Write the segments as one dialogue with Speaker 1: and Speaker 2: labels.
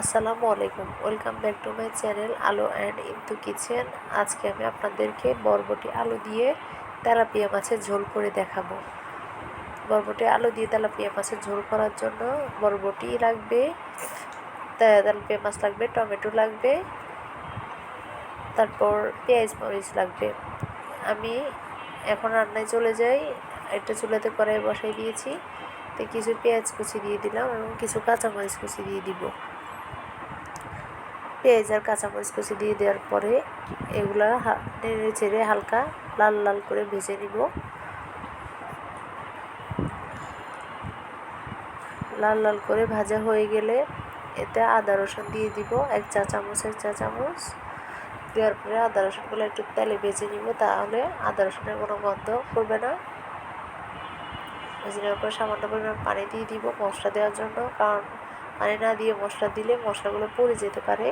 Speaker 1: আসসালামু আলাইকুম। Welcome back to my channel Alo and Intu kitchen আজকে আমি আপনাদেরকে বরবটি আলু দিয়ে তেলাপিয়া মাছের ঝোল করে দেখাবো। বরবটি আলু দিয়ে তেলাপিয়া মাছের ঝোল করার জন্য বরবটি লাগবে তেলাপিয়া মাছ লাগবে, টমেটো লাগবে, তারপর পেঁয়াজ মরিচ লাগবে। আমি এখন রান্নায় চলে যাই, একটা চুলাতে কড়াই বসাই দিয়েছি। তো কিছু পেঁয়াজ কুচি দিয়ে দিলাম এবং কিছু কাঁচামরিচ কুচি দিয়ে দিব। পেঁয়াজ আর কাঁচামরিচ কুচি দিয়ে দেওয়ার পরে এগুলা নেড়ে চেড়ে হালকা লাল লাল করে ভেজে নিব। লাল লাল করে ভাজা হয়ে গেলে এতে আদা রসুন দিয়ে দিব, এক চা চামচ এক চা চামচ। দেওয়ার পরে আদা রসুনগুলো একটু তেলে ভেজে নিব, তাহলে আদা রসুনের কোনো গন্ধ করবে না। ভেজে নেওয়ার পরে সামান্য পরিমাণ পানি দিয়ে দিব মশলা দেওয়ার জন্য, কারণ পানি না দিয়ে মশলা দিলে মশলাগুলো পড়ে যেতে পারে।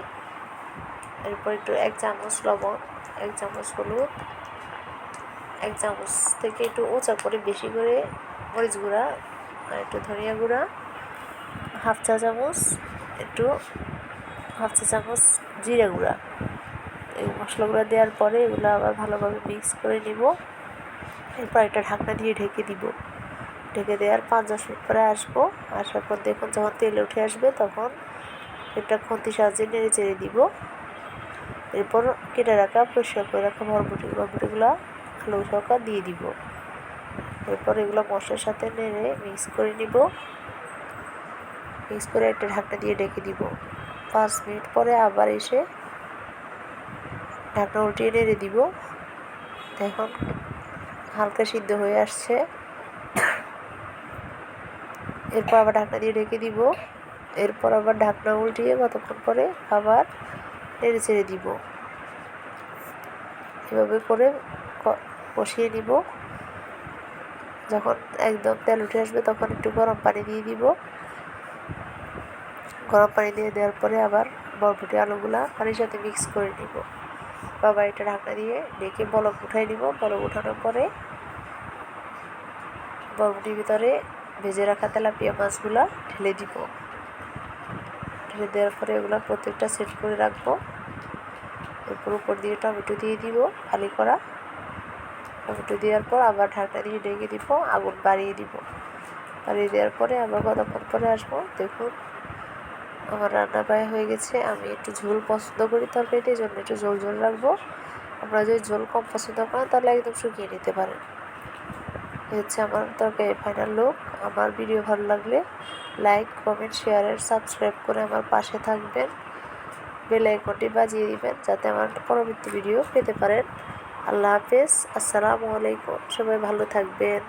Speaker 1: এরপর একটু এক চামচ লবণ, এক চামচ হলুদ, এক চামচ থেকে একটু উঁচা করে বেশি করে মরিচ গুঁড়া আর একটু ধনিয়া গুঁড়া, হাফ চা চামচ, একটু হাফ চা চামচ জিরা গুঁড়া। এই মশলাগুলো দেওয়ার পরে এগুলো আবার ভালোভাবে মিক্স করে নিব। এরপর একটা ঢাকনা দিয়ে ঢেকে দিব। ঢেকে দেওয়ার পাঁচ দশ মিনিট পরে আসব। আসার পর দেখুন যখন তেল উঠে আসবে তখন একটা খুন্তি সাহায্যে নেড়ে চেড়ে দিব। এরপর কেটে রাখা, পরিষ্কার করে রাখা বরবটি। বরবটিগুলো আলু সহকা দিয়ে দিব। এরপর এগুলো মশলার সাথে নেড়ে মিক্স করে নিব। মিক্স করে একটা ঢাকনা দিয়ে ডেকে দিব। পাঁচ মিনিট পরে আবার এসে ঢাকনা উল্টিয়ে নেড়ে দিব। এখন হালকা সিদ্ধ হয়ে আসছে। এরপর আবার ঢাকনা দিয়ে ঢেকে দিব। এরপর আবার ঢাকনা উল্টিয়ে কতক্ষণ পরে আবার নেড়ে ছেড়ে দিব। এভাবে করে কষিয়ে নিব। যখন একদম তেল উঠে আসবে তখন একটু গরম পানি দিয়ে দিব। গরম পানি দিয়ে দেওয়ার পরে আবার বরবটি আলুগুলা পানির সাথে মিক্স করে নিব। বাবা এটা ঢাকনা দিয়ে ডেকে বলক উঠাই নিব। বলক উঠানোর পরে বরবটির ভিতরে ভেজে রাখা তেলাপিয়া মাছগুলা ঢেলে দিব। ঢেলে দেওয়ার পরে এগুলো প্রত্যেকটা সেট করে রাখব। এরপর উপর দিয়ে টমেটো দিয়ে দিব খালি করা। টমেটো দেওয়ার পর আবার ঢাকনা দিয়ে ডেকে দিব, আগুন বাড়িয়ে দিব। বাড়িয়ে দেওয়ার পরে আবার কতক্ষণ পরে আসব? দেখুন, আমার রান্না প্রায় হয়ে গেছে। আমি একটু ঝোল পছন্দ করি তরকারিতে, এই জন্য একটু ঝোল ঝোল রাখব। আপনারা যদি ঝোল কম পছন্দ করেন তাহলে একদম শুকিয়ে নিতে পারেন। হচ্ছে আমার তরকারি ফাইনাল লুক আমার ভিডিও ভালো লাগলে লাইক কমেন্ট শেয়ার আর সাবস্ক্রাইব করে আমার পাশে থাকবেন। বেল আইকনটি বাজিয়ে দিবেন যাতে আমার পরবর্তী ভিডিও পেতে পারেন। আল্লাহ হাফেজ, আসসালামু আলাইকুম। সবাই ভালো থাকবেন।